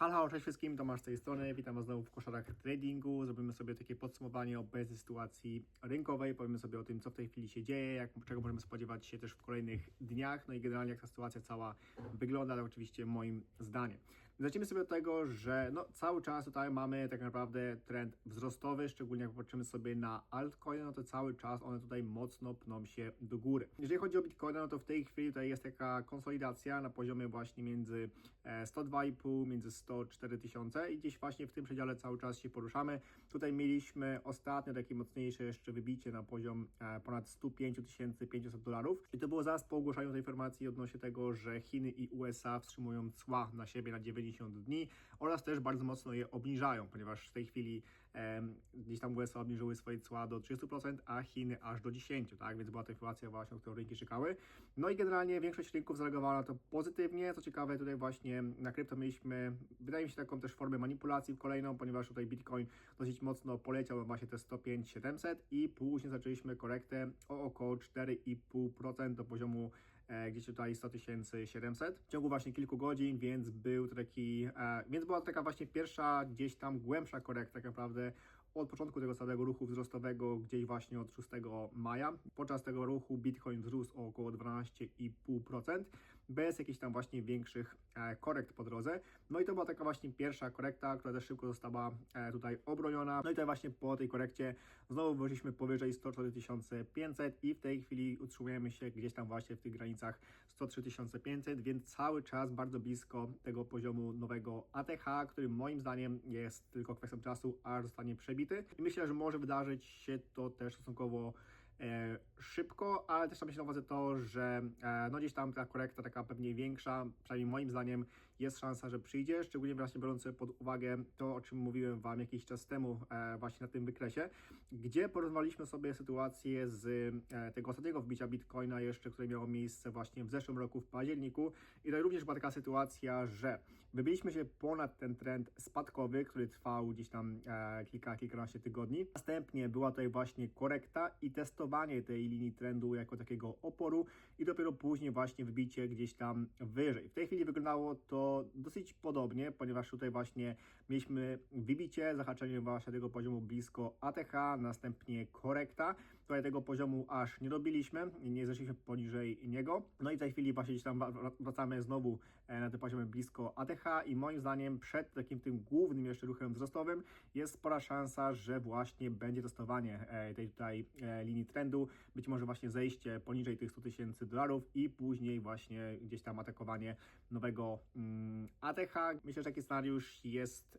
Halo, cześć wszystkim, Tomasz z tej strony, witam Was znowu w koszarach tradingu. Zrobimy sobie takie podsumowanie obecnej sytuacji rynkowej, powiemy sobie o tym, co w tej chwili się dzieje, jak, czego możemy spodziewać się też w kolejnych dniach, no i generalnie jak ta sytuacja cała wygląda, ale oczywiście moim zdaniem. Zacznijmy sobie od tego, że no, cały czas tutaj mamy tak naprawdę trend wzrostowy, szczególnie jak popatrzymy sobie na altcoiny, no to cały czas one tutaj mocno pną się do góry. Jeżeli chodzi o Bitcoina, no to w tej chwili tutaj jest taka konsolidacja na poziomie właśnie między e, 102,5, między 104 tysiące i gdzieś właśnie w tym przedziale cały czas się poruszamy. Tutaj mieliśmy ostatnio takie mocniejsze jeszcze wybicie na poziom e, ponad 105 500 dolarów i to było zaraz po ogłoszeniu tej informacji odnośnie tego, że Chiny i USA wstrzymują cła na siebie na 90 dni oraz też bardzo mocno je obniżają, ponieważ w tej chwili em, gdzieś tam USA obniżyły swoje cła do 30%, a Chiny aż do 10%, tak? Więc była to informacja właśnie, o którą rynki czekały. No i generalnie większość rynków zareagowała na to pozytywnie. Co ciekawe, tutaj właśnie na krypto mieliśmy, wydaje mi się, taką też formę manipulacji kolejną, ponieważ tutaj Bitcoin dosyć mocno poleciał właśnie te 105 700 i później zaczęliśmy korektę o około 4,5% do poziomu e, gdzieś tutaj 100 700 w ciągu właśnie kilku godzin, więc był taki, e, więc była taka właśnie pierwsza gdzieś tam głębsza korekta tak naprawdę od początku tego całego ruchu wzrostowego, gdzieś właśnie od 6 maja. Podczas tego ruchu Bitcoin wzrósł o około 12,5%, bez jakichś tam właśnie większych e, korekt po drodze. No i to była taka właśnie pierwsza korekta, która też szybko została e, tutaj obroniona. No i tutaj właśnie po tej korekcie znowu wyszliśmy powyżej 104 500 i w tej chwili utrzymujemy się gdzieś tam właśnie w tych granicach 103 500, więc cały czas bardzo blisko tego poziomu nowego ATH, który moim zdaniem jest tylko kwestią czasu, aż zostanie przebity. I myślę, że może wydarzyć się to też stosunkowo e, szybko, ale też mieć na uwadze to, że e, no gdzieś tam ta korekta taka pewnie większa, przynajmniej moim zdaniem jest szansa, że przyjdzie, szczególnie właśnie biorąc pod uwagę to, o czym mówiłem Wam jakiś czas temu e, właśnie na tym wykresie, gdzie porównaliśmy sobie sytuację z e, tego ostatniego wbicia Bitcoina jeszcze, które miało miejsce właśnie w zeszłym roku w październiku i tutaj również była taka sytuacja, że wybiliśmy się ponad ten trend spadkowy, który trwał gdzieś tam kilka, kilkanaście tygodni. Następnie była tutaj właśnie korekta i testowanie tej linii trendu jako takiego oporu i dopiero później właśnie wbicie gdzieś tam wyżej. W tej chwili wyglądało to dosyć podobnie, ponieważ tutaj właśnie mieliśmy wybicie, zahaczenie właśnie tego poziomu blisko ATH, następnie korekta. Tutaj tego poziomu aż nie robiliśmy, nie zeszliśmy poniżej niego. No i w tej chwili właśnie gdzieś tam wra- wracamy znowu e, na te poziomy blisko ATH i moim zdaniem przed takim tym głównym jeszcze ruchem wzrostowym jest spora szansa, że właśnie będzie testowanie e, tej tutaj e, linii trendu, być może właśnie zejście poniżej tych 100 tysięcy dolarów i później właśnie gdzieś tam atakowanie nowego mm, ATH. Myślę, że taki scenariusz jest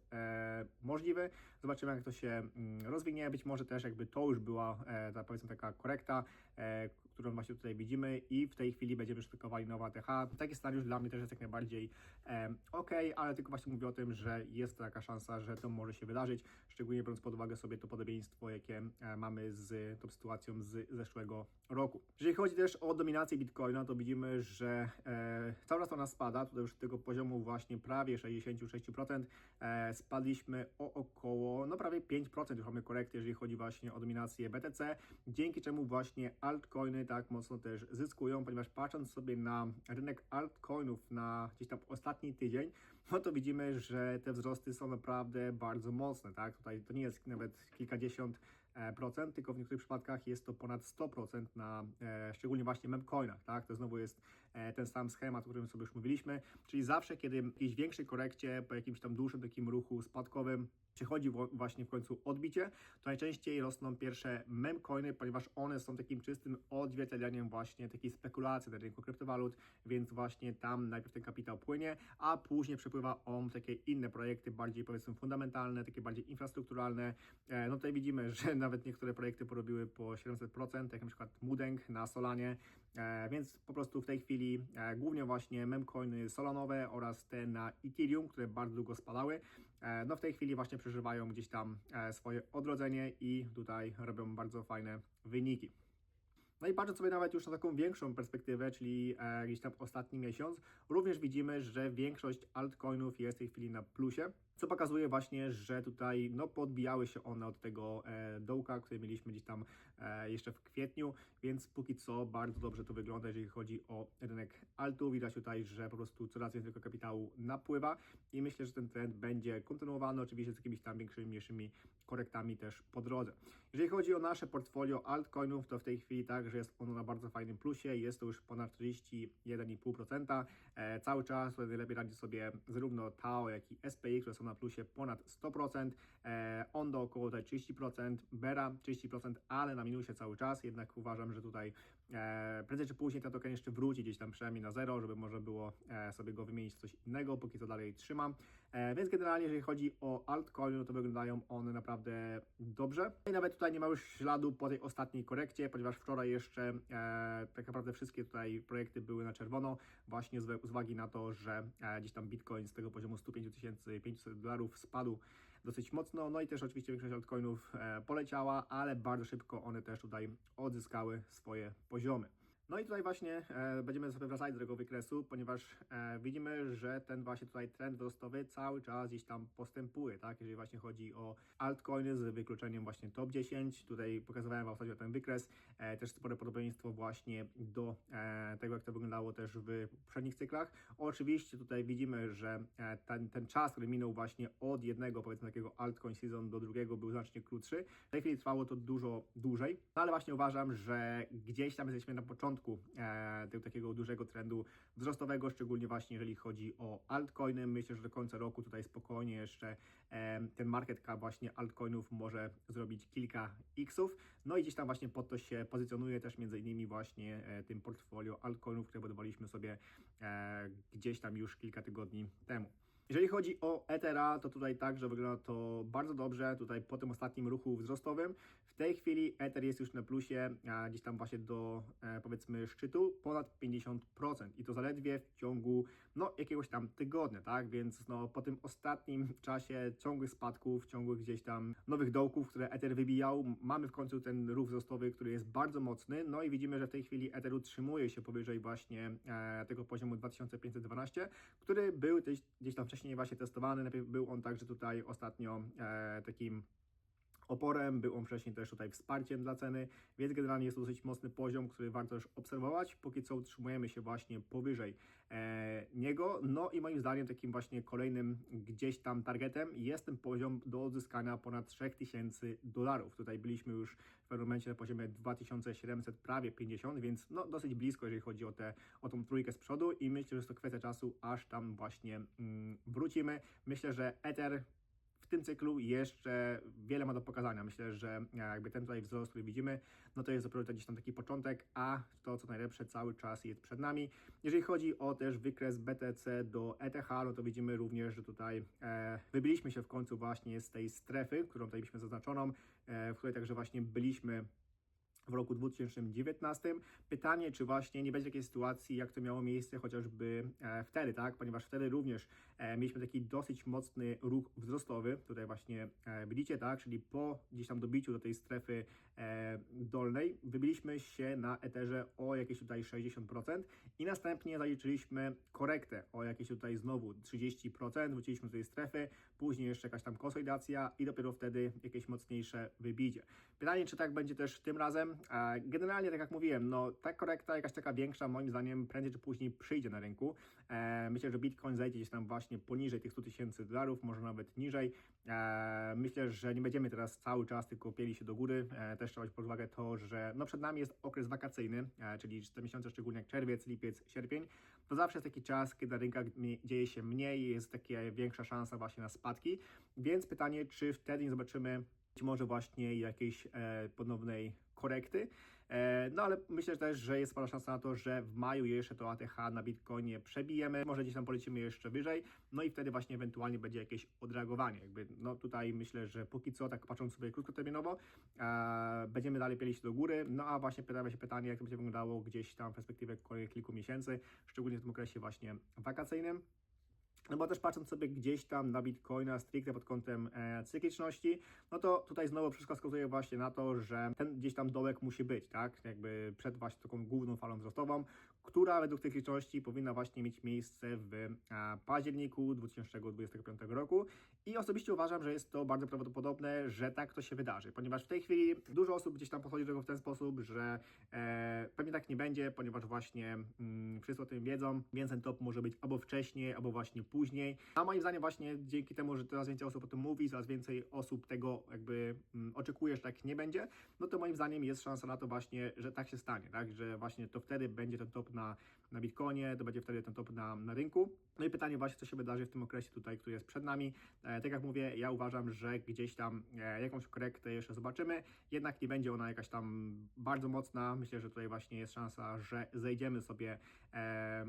możliwy. Zobaczymy, jak to się mm, rozwinie. Być może też jakby to już była e, ta powiedzmy taka korekta, którą właśnie tutaj widzimy i w tej chwili będziemy szykowali nowa ATH. Taki scenariusz dla mnie też jest jak najbardziej e, ok, ale tylko właśnie mówię o tym, że jest taka szansa, że to może się wydarzyć, szczególnie biorąc pod uwagę sobie to podobieństwo, jakie e, mamy z tą sytuacją z zeszłego roku. Jeżeli chodzi też o dominację Bitcoina, to widzimy, że e, cały czas ona spada, tutaj już tego poziomu właśnie prawie 66% e, spadliśmy o około, no prawie 5% już mamy korekty, jeżeli chodzi właśnie o dominację BTC, dzięki czemu właśnie altcoiny tak mocno też zyskują, ponieważ patrząc sobie na rynek altcoinów na gdzieś tam ostatni tydzień, no to widzimy, że te wzrosty są naprawdę bardzo mocne, tak? Tutaj to nie jest nawet kilkadziesiąt e, procent, tylko w niektórych przypadkach jest to ponad 100% na e, szczególnie właśnie memcoinach, tak? To znowu jest e, ten sam schemat, o którym sobie już mówiliśmy, czyli zawsze, kiedy jakiejś większej korekcie, po jakimś tam dłuższym takim ruchu spadkowym przychodzi właśnie w końcu odbicie, to najczęściej rosną pierwsze memcoiny, ponieważ one są takim czystym odzwierciedleniem właśnie takiej spekulacji na rynku kryptowalut, więc właśnie tam najpierw ten kapitał płynie, a później przepływa on w takie inne projekty, bardziej powiedzmy fundamentalne, takie bardziej infrastrukturalne. E, No tutaj widzimy, że nawet niektóre projekty porobiły po 700%, jak na przykład Mudeng na Solanie, E, więc po prostu w tej chwili e, głównie właśnie memcoiny solanowe oraz te na Ethereum, które bardzo długo spadały, no w tej chwili właśnie przeżywają gdzieś tam swoje odrodzenie i tutaj robią bardzo fajne wyniki. No i patrząc sobie nawet już na taką większą perspektywę, czyli e, gdzieś tam ostatni miesiąc, również widzimy, że większość altcoinów jest w tej chwili na plusie, co pokazuje właśnie, że tutaj no, podbijały się one od tego e, dołka, który mieliśmy gdzieś tam e, jeszcze w kwietniu, więc póki co bardzo dobrze to wygląda, jeżeli chodzi o rynek altu. Widać tutaj, że po prostu coraz więcej kapitału napływa i myślę, że ten trend będzie kontynuowany, oczywiście z jakimiś tam większymi, mniejszymi korektami też po drodze. Jeżeli chodzi o nasze portfolio altcoinów, to w tej chwili także jest ono na bardzo fajnym plusie, jest to już ponad 41,5%. E, cały czas najlepiej radzi sobie zarówno TAO, jak i SPI, które są na plusie ponad 100%, e, ONDO około tutaj 30%, BERA 30%, ale na minusie cały czas, jednak uważam, że tutaj e, prędzej czy później ten token jeszcze wróci gdzieś tam przynajmniej na zero, żeby można było e, sobie go wymienić w coś innego, póki co dalej trzymam. E, więc generalnie jeżeli chodzi o altcoiny, no to wyglądają one naprawdę dobrze. I nawet tutaj nie ma już śladu po tej ostatniej korekcie, ponieważ wczoraj jeszcze e, tak naprawdę wszystkie tutaj projekty były na czerwono, właśnie z, z uwagi na to, że e, gdzieś tam Bitcoin z tego poziomu 105 500 dolarów spadł dosyć mocno, no i też oczywiście większość altcoinów e, poleciała, ale bardzo szybko one też tutaj odzyskały swoje poziomy. No i tutaj właśnie e, będziemy sobie wracać do tego wykresu, ponieważ e, widzimy, że ten właśnie tutaj trend wzrostowy cały czas gdzieś tam postępuje, tak? Jeżeli właśnie chodzi o altcoiny z wykluczeniem właśnie top 10, tutaj pokazywałem Wam ostatnio ten wykres, e, też spore podobieństwo właśnie do tego, jak to wyglądało też w poprzednich cyklach. Oczywiście tutaj widzimy, że ten, ten czas, który minął właśnie od jednego, powiedzmy takiego altcoin season do drugiego był znacznie krótszy. W tej chwili trwało to dużo dłużej, no ale właśnie uważam, że gdzieś tam jesteśmy na początku e, tego takiego dużego trendu wzrostowego, szczególnie właśnie jeżeli chodzi o altcoiny. Myślę, że do końca roku tutaj spokojnie jeszcze e, ten market cap właśnie altcoinów może zrobić kilka xów. No i gdzieś tam właśnie pod to się pozycjonuje też między innymi właśnie e, tym portfolio altcoinów, które budowaliśmy sobie e, gdzieś tam już kilka tygodni temu. Jeżeli chodzi o Ethera, to tutaj także wygląda to bardzo dobrze. Tutaj po tym ostatnim ruchu wzrostowym, w tej chwili Ether jest już na plusie, gdzieś tam właśnie do e, powiedzmy szczytu, ponad 50%. I to zaledwie w ciągu no, jakiegoś tam tygodnia, tak? Więc no, po tym ostatnim czasie ciągłych spadków, ciągłych gdzieś tam nowych dołków, które Ether wybijał, mamy w końcu ten ruch wzrostowy, który jest bardzo mocny. No i widzimy, że w tej chwili Ether utrzymuje się powyżej właśnie e, tego poziomu 2512, który był gdzieś, gdzieś tam wcześniej właśnie testowany. Najpierw był on także tutaj ostatnio e, takim oporem, był on wcześniej też tutaj wsparciem dla ceny, więc generalnie jest to dosyć mocny poziom, który warto też obserwować. Póki co utrzymujemy się właśnie powyżej e, niego. No i moim zdaniem takim właśnie kolejnym gdzieś tam targetem jest ten poziom do odzyskania ponad 3000 dolarów. Tutaj byliśmy już w pewnym momencie na poziomie 2700, prawie 50, więc no dosyć blisko, jeżeli chodzi o, te, o tą trójkę z przodu i myślę, że jest to kwestia czasu, aż tam właśnie mm, wrócimy. Myślę, że Ether tym cyklu jeszcze wiele ma do pokazania. Myślę, że jakby ten tutaj wzrost, który widzimy, no to jest dopiero gdzieś tam taki początek, a to co najlepsze cały czas jest przed nami. Jeżeli chodzi o też wykres BTC do ETH, no to widzimy również, że tutaj e, wybiliśmy się w końcu właśnie z tej strefy, którą tutaj mieliśmy zaznaczoną, e, w której także właśnie byliśmy w roku 2019. Pytanie, czy właśnie nie będzie takiej sytuacji, jak to miało miejsce chociażby e, wtedy, tak? Ponieważ wtedy również e, mieliśmy taki dosyć mocny ruch wzrostowy. Tutaj właśnie e, widzicie, tak? Czyli po gdzieś tam dobiciu do tej strefy e, dolnej wybiliśmy się na Etherze o jakieś tutaj 60% i następnie zaliczyliśmy korektę o jakieś tutaj znowu 30%, wróciliśmy do tej strefy, później jeszcze jakaś tam konsolidacja i dopiero wtedy jakieś mocniejsze wybicie. Pytanie, czy tak będzie też tym razem? Generalnie, tak jak mówiłem, no ta korekta jakaś taka większa, moim zdaniem prędzej czy później przyjdzie na rynku. E, Myślę, że Bitcoin zejdzie gdzieś tam właśnie poniżej tych 100 tysięcy dolarów, może nawet niżej. E, Myślę, że nie będziemy teraz cały czas tylko pieli się do góry. E, Też trzeba brać pod uwagę to, że no przed nami jest okres wakacyjny, czyli te miesiące szczególnie jak czerwiec, lipiec, sierpień. To zawsze jest taki czas, kiedy na rynkach dzieje się mniej, jest taka większa szansa właśnie na spadki. Więc pytanie, czy wtedy nie zobaczymy być może właśnie jakiejś e, ponownej korekty. E, no ale myślę też, że jest spora szansa na to, że w maju jeszcze to ATH na Bitcoinie przebijemy, może gdzieś tam polecimy jeszcze wyżej, no i wtedy właśnie ewentualnie będzie jakieś odreagowanie. Jakby, no tutaj myślę, że póki co, tak patrząc sobie krótkoterminowo, e, będziemy dalej pielić do góry, no a właśnie pojawia się pytanie, jak to będzie wyglądało gdzieś tam w perspektywie kolejnych kilku miesięcy, szczególnie w tym okresie właśnie wakacyjnym. No bo też patrząc sobie gdzieś tam na Bitcoina stricte pod kątem e, cykliczności, no to tutaj znowu wszystko wskazuje właśnie na to, że ten gdzieś tam dołek musi być, tak? Jakby przed właśnie taką główną falą wzrostową, która według cykliczności powinna właśnie mieć miejsce w e, październiku 2025 roku. I osobiście uważam, że jest to bardzo prawdopodobne, że tak to się wydarzy, ponieważ w tej chwili dużo osób gdzieś tam podchodzi do tego w ten sposób, że e, pewnie tak nie będzie, ponieważ właśnie mm, wszyscy o tym wiedzą, więc ten top może być albo wcześniej, albo właśnie później. A moim zdaniem właśnie dzięki temu, że coraz więcej osób o tym mówi, coraz więcej osób tego jakby mm, oczekuje, że tak nie będzie, no to moim zdaniem jest szansa na to właśnie, że tak się stanie, tak, że właśnie to wtedy będzie ten top na, na Bitcoinie, to będzie wtedy ten top na, na rynku. No i pytanie właśnie, co się wydarzy w tym okresie tutaj, który jest przed nami. E, tak jak mówię, ja uważam, że gdzieś tam e, jakąś korektę jeszcze zobaczymy, jednak nie będzie ona jakaś tam bardzo mocna. Myślę, że tutaj właśnie jest szansa, że zejdziemy sobie e,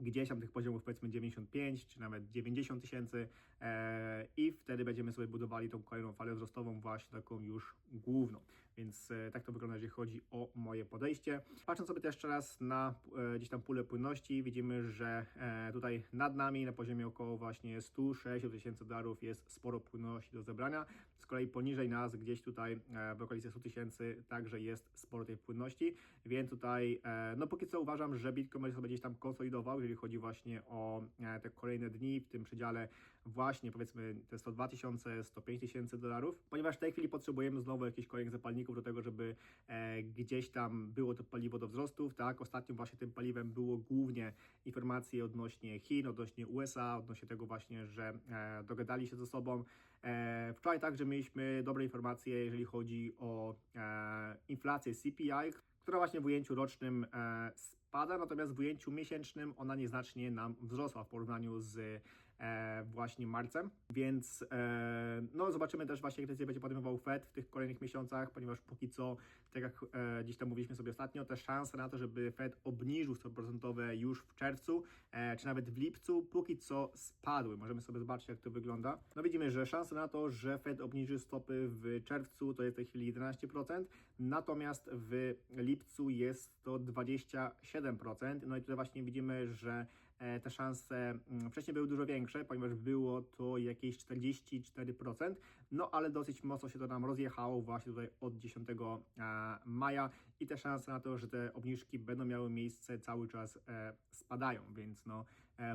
gdzieś tam tych poziomów powiedzmy 95 czy nawet 90 tysięcy e, i wtedy będziemy sobie budowali tą kolejną falę wzrostową właśnie taką już główną. Więc e, tak to wygląda, jeżeli chodzi o moje podejście. Patrząc sobie jeszcze raz na e, gdzieś tam pulę płynności, widzimy, że e, tutaj nad nami na poziomie około właśnie 106 tysięcy dolarów jest sporo płynności do zebrania. Z kolei poniżej nas, gdzieś tutaj w okolicy 100 tysięcy, także jest sporo tej płynności, więc tutaj, no póki co uważam, że Bitcoin będzie sobie gdzieś tam konsolidował, jeżeli chodzi właśnie o te kolejne dni w tym przedziale właśnie powiedzmy te 102 tysiące, 105 tysięcy dolarów, ponieważ w tej chwili potrzebujemy znowu jakichś kolejnych zapalników do tego, żeby e, gdzieś tam było to paliwo do wzrostów, tak? Ostatnim właśnie tym paliwem było głównie informacje odnośnie Chin, odnośnie USA, odnośnie tego właśnie, że e, dogadali się ze sobą. E, wczoraj także mieliśmy dobre informacje, jeżeli chodzi o e, inflację CPI, która właśnie w ujęciu rocznym e, spada, natomiast w ujęciu miesięcznym ona nieznacznie nam wzrosła w porównaniu z właśnie marcem, więc e, no zobaczymy też właśnie jak decyzję będzie podejmował Fed w tych kolejnych miesiącach, ponieważ póki co, tak jak e, gdzieś tam mówiliśmy sobie ostatnio, te szanse na to, żeby Fed obniżył stopy procentowe już w czerwcu, e, czy nawet w lipcu, póki co spadły. Możemy sobie zobaczyć jak to wygląda. No widzimy, że szanse na to, że Fed obniży stopy w czerwcu to jest w tej chwili 11%, natomiast w lipcu jest to 27%. No i tutaj właśnie widzimy, że e, te szanse mm, wcześniej były dużo większe, ponieważ było to jakieś 44%, no ale dosyć mocno się to nam rozjechało właśnie tutaj od 10 e, maja i te szanse na to, że te obniżki będą miały miejsce cały czas e, spadają, więc no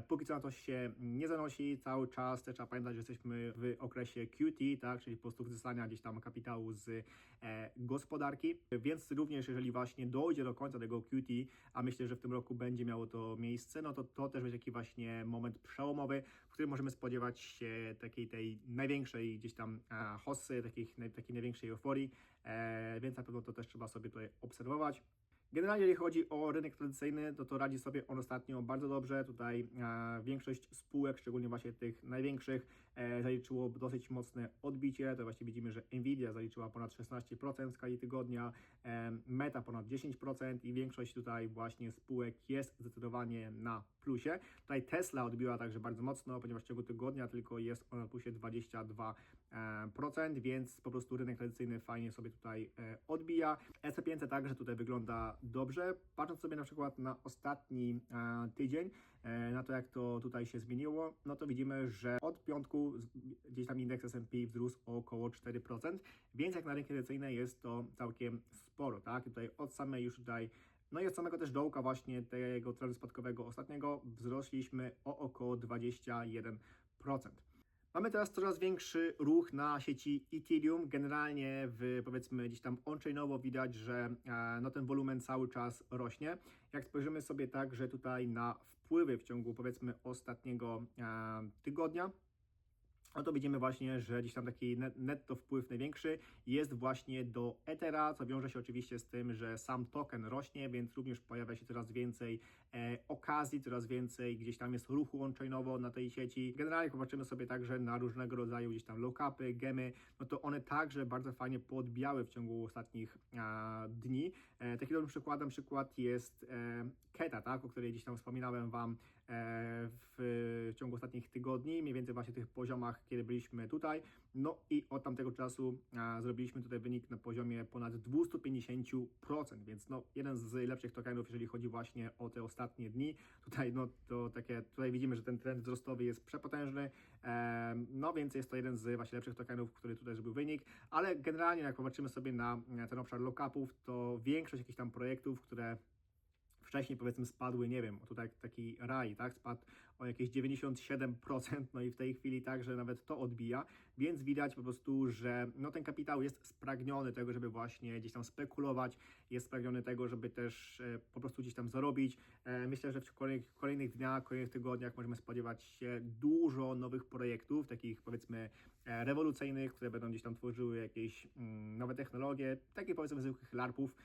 póki co na to się nie zanosi, cały czas trzeba pamiętać, że jesteśmy w okresie QT, tak, czyli po prostu wzysania gdzieś tam kapitału z e, gospodarki, więc również jeżeli właśnie dojdzie do końca tego QT, a myślę, że w tym roku będzie miało to miejsce, no to to też będzie taki właśnie moment przełomowy, w którym możemy spodziewać się takiej tej największej gdzieś tam e, hossy, takich, takiej największej euforii, e, więc na pewno to też trzeba sobie tutaj obserwować. Generalnie, jeżeli chodzi o rynek tradycyjny, to to radzi sobie on ostatnio bardzo dobrze. Tutaj e, większość spółek, szczególnie właśnie tych największych, e, zaliczyło dosyć mocne odbicie. To właśnie widzimy, że Nvidia zaliczyła ponad 16% w skali tygodnia, e, Meta ponad 10% i większość tutaj właśnie spółek jest zdecydowanie na plusie. Tutaj Tesla odbiła także bardzo mocno, ponieważ w ciągu tygodnia tylko jest ona na plusie 22%, więc po prostu rynek tradycyjny fajnie sobie tutaj e, odbija. S500 także tutaj wygląda dobrze. Patrząc sobie na przykład na ostatni e, tydzień, e, na to jak to tutaj się zmieniło, no to widzimy, że od piątku gdzieś tam indeks S&P wzrósł o około 4%, więc jak na rynki tradycyjne jest to całkiem sporo, tak? Tutaj od samej już tutaj no i od samego też dołka właśnie tego trendu spadkowego ostatniego wzrośliśmy o około 21%. Mamy teraz coraz większy ruch na sieci Ethereum. Generalnie w powiedzmy gdzieś tam on-chainowo widać, że e, no, ten wolumen cały czas rośnie. Jak spojrzymy sobie także tutaj na wpływy w ciągu powiedzmy ostatniego e, tygodnia, no to widzimy właśnie, że gdzieś tam taki net, netto wpływ największy jest właśnie do Ethera, co wiąże się oczywiście z tym, że sam token rośnie, więc również pojawia się coraz więcej e, okazji, coraz więcej gdzieś tam jest ruchu on-chainowo na tej sieci. Generalnie popatrzymy sobie także na różnego rodzaju gdzieś tam low-capy, gemy, no to one także bardzo fajnie podbijały w ciągu ostatnich dni. E, takim dobrym przykładem przykład jest e, Keta, tak, o której gdzieś tam wspominałem Wam w ciągu ostatnich tygodni, mniej więcej właśnie tych poziomach, kiedy byliśmy tutaj. No i od tamtego czasu e, zrobiliśmy tutaj wynik na poziomie ponad 250%, więc no jeden z lepszych tokenów, jeżeli chodzi właśnie o te ostatnie dni. Tutaj no to takie, tutaj widzimy, że ten trend wzrostowy jest przepotężny, e, no więc jest to jeden z właśnie lepszych tokenów, który tutaj zrobił wynik, ale generalnie jak popatrzymy sobie na e, ten obszar lockupów, to większość jakichś tam projektów, które wcześniej powiedzmy spadły, nie wiem, tutaj taki raj, tak, spadł o jakieś 97%, no i w tej chwili także nawet to odbija, więc widać po prostu, że no ten kapitał jest spragniony tego, żeby właśnie gdzieś tam spekulować, jest spragniony tego, żeby też e, po prostu gdzieś tam zarobić. E, myślę, że w kolejnych, kolejnych dniach, kolejnych tygodniach możemy spodziewać się dużo nowych projektów, takich powiedzmy e, rewolucyjnych, które będą gdzieś tam tworzyły jakieś mm, nowe technologie, takie powiedzmy zwykłych larpów,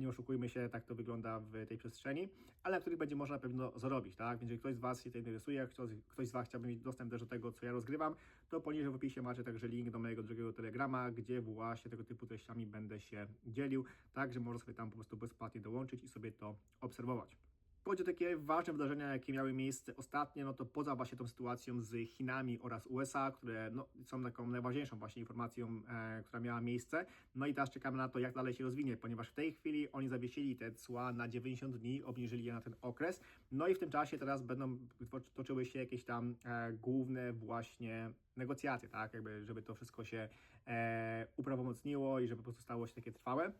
nie oszukujmy się, tak to wygląda w tej przestrzeni, ale na których będzie można na pewno zarobić, tak? Więc jeżeli ktoś z Was się tym interesuje, ktoś, ktoś z Was chciałby mieć dostęp też do tego, co ja rozgrywam, to poniżej w opisie macie także link do mojego drugiego telegrama, gdzie właśnie tego typu treściami będę się dzielił, tak, że można sobie tam po prostu bezpłatnie dołączyć i sobie to obserwować. Chodzi o takie ważne wydarzenia, jakie miały miejsce ostatnio, no to poza właśnie tą sytuacją z Chinami oraz USA, które no, są taką najważniejszą właśnie informacją, e, która miała miejsce. No i teraz czekamy na to, jak dalej się rozwinie, ponieważ w tej chwili oni zawiesili te cła na 90 dni, obniżyli je na ten okres. No i w tym czasie teraz będą toczyły się jakieś tam e, główne właśnie negocjacje, tak, jakby żeby to wszystko się e, uprawomocniło i żeby po prostu stało się takie trwałe.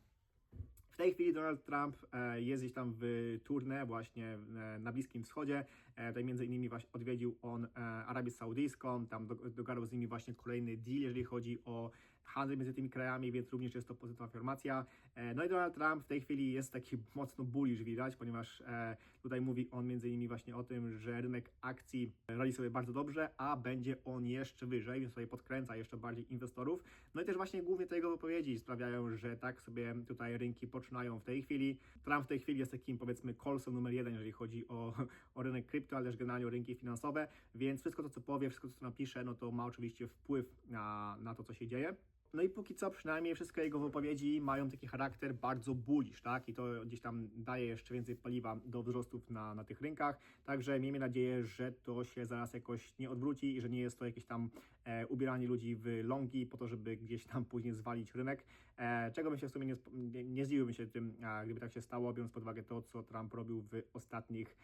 W tej chwili Donald Trump e, jest gdzieś tam w tournée właśnie e, na Bliskim Wschodzie. E, Tutaj między innymi właśnie odwiedził on Arabię Saudyjską, tam do- dogadał z nimi właśnie kolejny deal, jeżeli chodzi o handel między tymi krajami, więc również jest to pozytywna informacja. E, No i Donald Trump w tej chwili jest taki mocno bullish widać, ponieważ e, tutaj mówi on między innymi właśnie o tym, że rynek akcji radzi sobie bardzo dobrze, a będzie on jeszcze wyżej, więc tutaj podkręca jeszcze bardziej inwestorów. No i też właśnie głównie te jego wypowiedzi sprawiają, że tak sobie tutaj rynki poczynają w tej chwili. Trump w tej chwili jest takim powiedzmy kolsem numer jeden, jeżeli chodzi o, o rynek krypto, ale też generalnie o rynki finansowe, więc wszystko to, co powie, wszystko to, co napisze, no to ma oczywiście wpływ na, na to, co się dzieje. No i póki co przynajmniej wszystkie jego wypowiedzi mają taki charakter bardzo bullish, tak? I to gdzieś tam daje jeszcze więcej paliwa do wzrostów na, na tych rynkach. Także miejmy nadzieję, że to się zaraz jakoś nie odwróci i że nie jest to jakieś tam e, ubieranie ludzi w longi po to, żeby gdzieś tam później zwalić rynek. E, czego bym się w sumie nie, nie, się tym, gdyby tak się stało, biorąc pod uwagę to, co Trump robił w ostatnich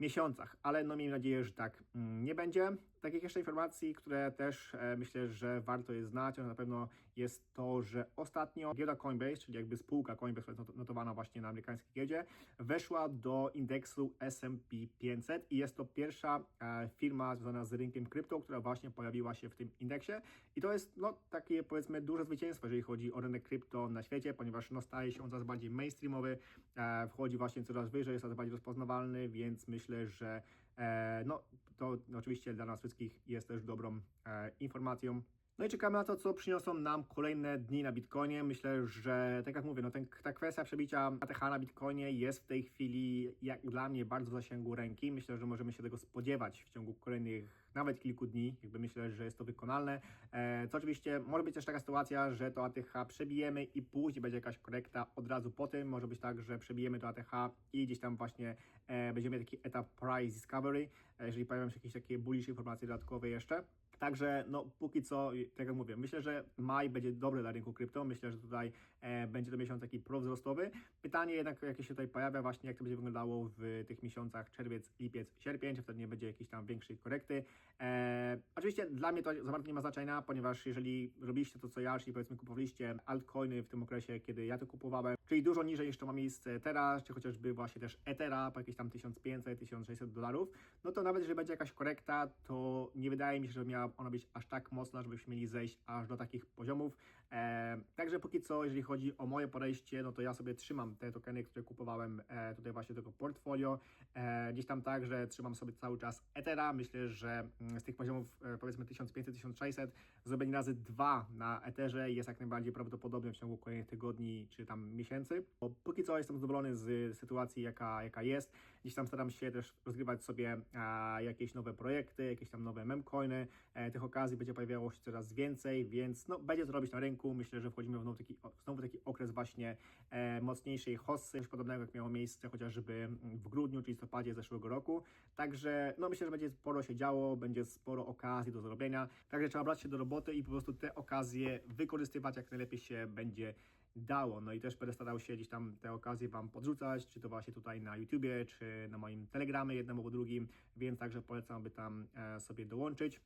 miesiącach, ale no miejmy nadzieję, że tak mm, nie będzie. Takich jeszcze informacji, które też e, myślę, że warto jest znać, na pewno jest to, że ostatnio giełda Coinbase, czyli jakby spółka Coinbase, która jest not- notowana właśnie na amerykańskiej giełdzie, weszła do indeksu S&P 500 i jest to pierwsza e, firma związana z rynkiem krypto, która właśnie pojawiła się w tym indeksie i to jest no takie powiedzmy duże zwycięstwo, jeżeli chodzi o rynek krypto na świecie, ponieważ no, staje się on coraz bardziej mainstreamowy, e, wchodzi właśnie coraz wyżej, jest coraz bardziej rozpoznawalny, więc myślę, że e, no, to oczywiście dla nas wszystkich jest też dobrą e, informacją. No i czekamy na to, co przyniosą nam kolejne dni na Bitcoinie. Myślę, że tak jak mówię, no ten, ta kwestia przebicia ATH na Bitcoinie jest w tej chwili, jak dla mnie, bardzo w zasięgu ręki. Myślę, że możemy się tego spodziewać w ciągu kolejnych nawet kilku dni. Jakby myślę, że jest to wykonalne. E, co oczywiście może być też taka sytuacja, że to ATH przebijemy i później będzie jakaś korekta od razu po tym. Może być tak, że przebijemy to ATH i gdzieś tam właśnie e, będziemy taki etap price discovery, e, jeżeli pojawią się jakieś takie bullish informacje dodatkowe jeszcze. Także no póki co, tak jak mówię, myślę, że maj będzie dobry dla rynku krypto. Myślę, że tutaj e, będzie to miesiąc taki prowzrostowy. Pytanie jednak, jakie się tutaj pojawia, właśnie jak to będzie wyglądało w tych miesiącach czerwiec, lipiec, sierpień, czy wtedy nie będzie jakiejś tam większej korekty. E, oczywiście dla mnie to za bardzo nie ma znaczenia, ponieważ jeżeli robiliście to co ja, czyli powiedzmy kupowaliście altcoiny w tym okresie, kiedy ja to kupowałem, czyli dużo niżej niż to ma miejsce teraz, czy chociażby właśnie też Ethera po jakieś tam 1500-1600 dolarów, no to nawet jeżeli będzie jakaś korekta, to nie wydaje mi się, że miała ona być aż tak mocna, żebyśmy mieli zejść aż do takich poziomów. E, także póki co, jeżeli chodzi o moje podejście, no to ja sobie trzymam te tokeny, które kupowałem e, tutaj właśnie do tego portfolio. E, gdzieś tam tak, że trzymam sobie cały czas Ethera. Myślę, że mm, z tych poziomów e, powiedzmy 1500-1600 zrobienie razy dwa na Etherze jest jak najbardziej prawdopodobne w ciągu kolejnych tygodni czy tam miesięcy. Bo póki co jestem zadowolony z sytuacji, jaka, jaka jest. Gdzieś tam staram się też rozgrywać sobie e, jakieś nowe projekty, jakieś tam nowe memcoiny. E, tych okazji będzie pojawiało się coraz więcej, więc no, będzie co robić na rynku. Myślę, że wchodzimy w znowu taki, znowu taki okres właśnie e, mocniejszej hossy, coś podobnego jak miało miejsce chociażby w grudniu czy listopadzie zeszłego roku. Także no, myślę, że będzie sporo się działo, będzie sporo okazji do zrobienia. Także trzeba brać się do roboty i po prostu te okazje wykorzystywać jak najlepiej się będzie dało. No i też będę starał się gdzieś tam te okazje Wam podrzucać, czy to właśnie tutaj na YouTubie, czy na moim Telegramie jednym albo drugim, więc także polecam, aby tam e, sobie dołączyć.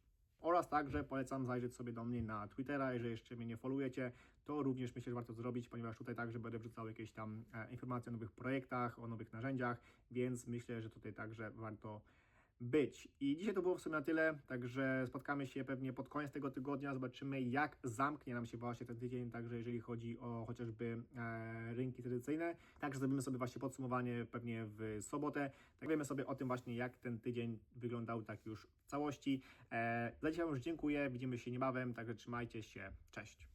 Oraz także polecam zajrzeć sobie do mnie na Twittera, jeżeli jeszcze mnie nie followujecie, to również myślę, że warto to zrobić, ponieważ tutaj także będę wrzucał jakieś tam e, informacje o nowych projektach, o nowych narzędziach, więc myślę, że tutaj także warto być. I dzisiaj to było w sumie na tyle, także spotkamy się pewnie pod koniec tego tygodnia, zobaczymy jak zamknie nam się właśnie ten tydzień, także jeżeli chodzi o chociażby e, rynki tradycyjne, także zrobimy sobie właśnie podsumowanie pewnie w sobotę, tak wiemy sobie o tym właśnie jak ten tydzień wyglądał tak już w całości. E, za dzisiaj już dziękuję, widzimy się niebawem, także trzymajcie się, cześć.